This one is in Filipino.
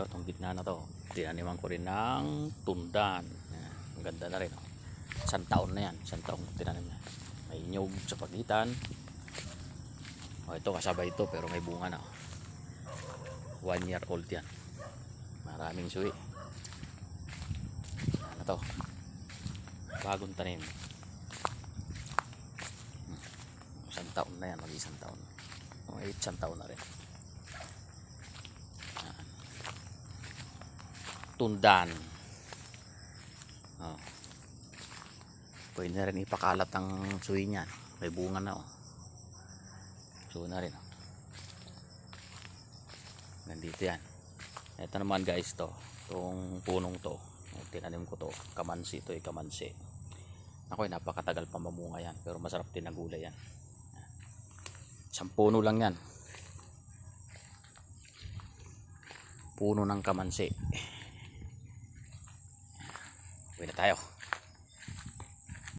ito itong gitna na to. Tinaniman ko rin ng tundan Yan, ang ganda na rin oh. isang taon na yan isang taon ko tinanim na may nyug sa pagitan. Oh, ito kasabay ito pero may bunga na oh. one year old yan. Maraming suwi. Ano to. Bagong tanim. Hmm. isang taon na yan mag isang taon. Oh, isang taon na rin tundan. Oh. Pwede na rin ipakalat ang suwi niyan. May bunga na oh. So na rin oh. Nandito yan. Ito naman guys to. Itong punong to. Tinanim ko to. Kamansi to eh. Kamansi. Ako eh, napakatagal pa mamunga yan. Pero masarap din na gulay yan. Isang puno lang yan. Puno ng kamansi. Uwi na tayo.